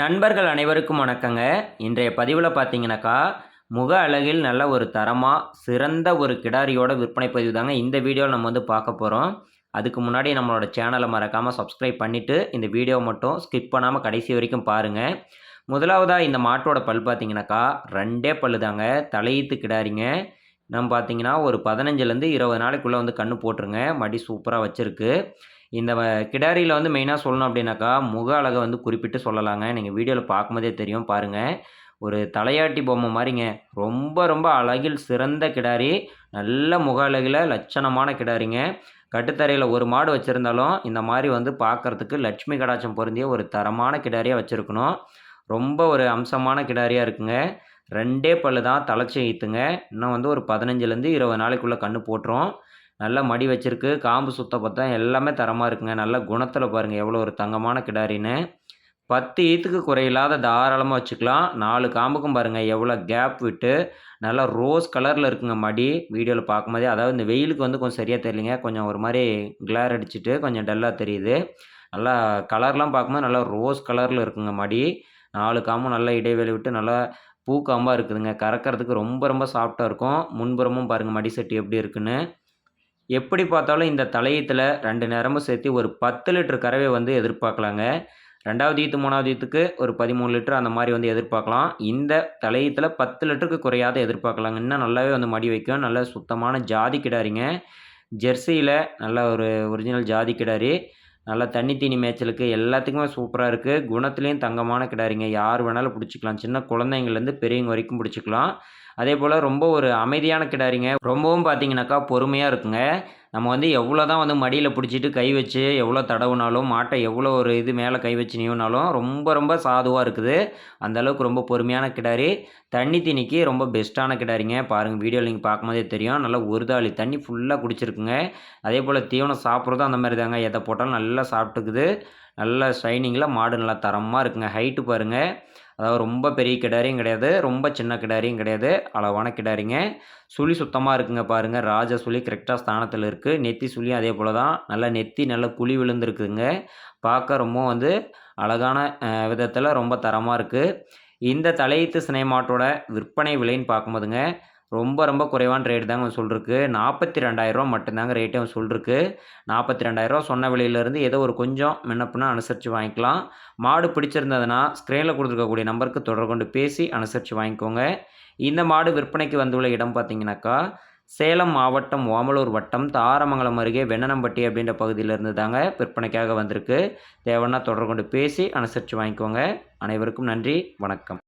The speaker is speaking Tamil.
நண்பர்கள் அனைவருக்கும் வணக்கங்க. இன்றைய பதிவில் பார்த்தீங்கன்னாக்கா முக அழகில் நல்ல ஒரு தரமாக சிறந்த ஒரு கிடாரியோட விற்பனை பதிவு தாங்க இந்த வீடியோவில் நம்ம வந்து பார்க்க போகிறோம் அதுக்கு முன்னாடி நம்மளோட சேனலை மறக்காமல் சப்ஸ்கிரைப் பண்ணிவிட்டு இந்த வீடியோ மட்டும் ஸ்கிப் பண்ணாமல் கடைசி வரைக்கும் பாருங்கள் முதலாவதாக இந்த மாட்டோட பல் பார்த்தீங்கன்னாக்கா ரெண்டே பல்லு தாங்க. தலையீத்து கிடாரிங்க. நம்ம பார்த்தீங்கன்னா ஒரு பதினஞ்சுலேருந்து இருபது நாளைக்குள்ளே வந்து கன்று போட்டுருங்க. மடி சூப்பராக வச்சுருக்கு. இந்த கிடாரியில் வந்து மெயினாக சொல்லணும் அப்படின்னாக்கா முக அழகை வந்து குறிப்பிட்டு சொல்லலாங்க. நீங்கள் வீடியோவில் பார்க்கும்போதே தெரியும் பாருங்கள் ஒரு தலையாட்டி பொம்மை மாதிரிங்க ரொம்ப ரொம்ப அழகில் சிறந்த கிடாரி நல்ல முக அழகில் லட்சணமான கிடாரிங்க. கட்டுத்தரையில் ஒரு மாடு வச்சுருந்தாலும் இந்த மாதிரி வந்து பார்க்குறதுக்கு லட்சுமி கடாச்சம் பொருந்திய ஒரு தரமான கிடாரியாக வச்சுருக்கணும். ரொம்ப ஒரு அம்சமான கிடாரியாக இருக்குங்க. ரெண்டே பல்லு தான் தலைச்சி ஈத்துங்க இன்னும் வந்து ஒரு பதினஞ்சுலேருந்து இருபது நாளைக்குள்ளே கன்று போட்டுரும். நல்லா மடி வச்சுருக்கு. காம்பு சுத்த பார்த்தா எல்லாமே தரமாக இருக்குங்க. நல்ல குணத்தில் பாருங்கள் எவ்வளோ ஒரு தங்கமான கிடாரின்னு. பத்து ஈத்துக்கு குறையில்லாத தாராளமாக வச்சுக்கலாம். நாலு காம்புக்கும் பாருங்கள் எவ்வளோ கேப் விட்டு நல்லா ரோஸ் கலரில் இருக்குங்க மடி. வீடியோவில் பார்க்கும்போதே அதாவது இந்த வெயிலுக்கு வந்து கொஞ்சம் சரியாக தெரியலிங்க. கொஞ்சம் ஒரு மாதிரி கிளார் அடிச்சுட்டு கொஞ்சம் டல்லாக தெரியுது. நல்லா கலர்லாம் பார்க்கும்போது நல்லா ரோஸ் கலரில் இருக்குங்க மடி. நாலு காம்பும் நல்லா இடைவெளி விட்டு நல்லா பூ காம்பாக இருக்குதுங்க. கறக்கிறதுக்கு ரொம்ப ரொம்ப சாஃப்டாக இருக்கும். முன்புறமும் பாருங்கள் மடி செட்டு எப்படி இருக்குன்னு. எப்படி பார்த்தாலும் இந்த தலையத்தில் ரெண்டு நேரமும் சேர்த்து ஒரு பத்து லிட்டர் கறவை வந்து எதிர்பார்க்கலாங்க. ரெண்டாவது ஈத்து மூணாவது ஈத்துக்கு ஒரு பதிமூணு லிட்டர் அந்த மாதிரி வந்து எதிர்பார்க்கலாம். இந்த தலையத்தில் பத்து லிட்டருக்கு குறையாத எதிர்பார்க்கலாங்க. இன்னும் நல்லாவே வந்து மடி வைக்கும். நல்ல சுத்தமான ஜாதி கிடாரிங்க. ஜெர்சியில் நல்ல ஒரு ஒரிஜினல் ஜாதி கிடாரி. நல்லா தண்ணி தீனி மேய்ச்சலுக்கு எல்லாத்துக்குமே சூப்பராக இருக்குது குணத்துலேயும் தங்கமான கிடாரிங்க. யார் வேணாலும் பிடிச்சிக்கலாம். சின்ன குழந்தைங்கள்லேருந்து பெரியவங்க வரைக்கும் பிடிச்சிக்கலாம். அதே போல் ரொம்ப ஒரு அமைதியான கிடாரிங்க. ரொம்பவும் பார்த்தீங்கன்னாக்கா பொறுமையாக இருக்குங்க. நம்ம வந்து எவ்வளோ தான் வந்து மடியில் பிடிச்சிட்டு கை வச்சு எவ்வளோ தடவுனாலும் மாட்டை எவ்வளோ ஒரு இது மேலே கை வச்சு நீவினாலும் ரொம்ப ரொம்ப சாதுவாக இருக்குது. அந்தளவுக்கு ரொம்ப பொறுமையான கிடாரி. தண்ணி தண்ணிக்கு ரொம்ப பெஸ்ட்டான கிடாரிங்க. பாருங்கள் வீடியோ நீங்கள் பார்க்கும்போதே தெரியும். நல்லா ஒரு தாளி தண்ணி ஃபுல்லாக குடிச்சிருக்குங்க. அதே போல் தீவனம் சாப்பிட்றதும் அந்த மாதிரி தாங்க. எதை போட்டாலும் நல்லா சாப்பிட்டுக்குது. நல்லா ஷைனிங்கில் மாடு நல்லா தரமாக இருக்குங்க. ஹைட்டு பாருங்கள் அதாவது ரொம்ப பெரிய கிடாரியும் கிடையாது ரொம்ப சின்ன கிடாரியும் கிடையாது அளவான கிடாரிங்க. சுழி சுத்தமாக இருக்குங்க பாருங்கள் ராஜ சுழி கரெக்டாக ஸ்தானத்தில் இருக்குது நெத்தி சுழியும் அதே போல் தான் நல்லா நெத்தி நல்லா குழி விழுந்துருக்குதுங்க. பார்க்க ரொம்ப வந்து அழகான விதத்தில் ரொம்ப தரமாக இருக்குது இந்த தலையீத்து சினைமாட்டோட விற்பனை விலைன்னு பார்க்கும்போதுங்க ரொம்ப ரொம்ப குறைவான ரேட் தாங்க சொல்லிருக்கு. நாற்பத்தி ரெண்டாயிரரூவா மட்டும்தாங்க ரேட்டே அவன் சொல்லிருக்கு. நாற்பத்தி ரெண்டாயிரரூவா சொன்ன விலையிலேருந்து ஏதோ ஒரு கொஞ்சம் முன்னப்புனா அனுசரித்து வாங்கிக்கலாம். மாடு பிடிச்சிருந்ததுன்னா ஸ்க்ரீனில் கொடுத்துருக்கக்கூடிய நம்பருக்கு தொடர்பு கொண்டு பேசி அனுசரித்து வாங்கிக்கோங்க. இந்த மாடு விற்பனைக்கு வந்துள்ள இடம் பார்த்தீங்கன்னாக்கா சேலம் மாவட்டம் ஓமலூர் வட்டம் தாரமங்கலம் அருகே வெண்ணனம்பட்டி அப்படின்ற பகுதியிலேருந்து தாங்க விற்பனைக்காக வந்திருக்கு. தேவைன்னா தொடர்பு கொண்டு பேசி அனுசரித்து வாங்கிக்கோங்க. அனைவருக்கும் நன்றி. வணக்கம்.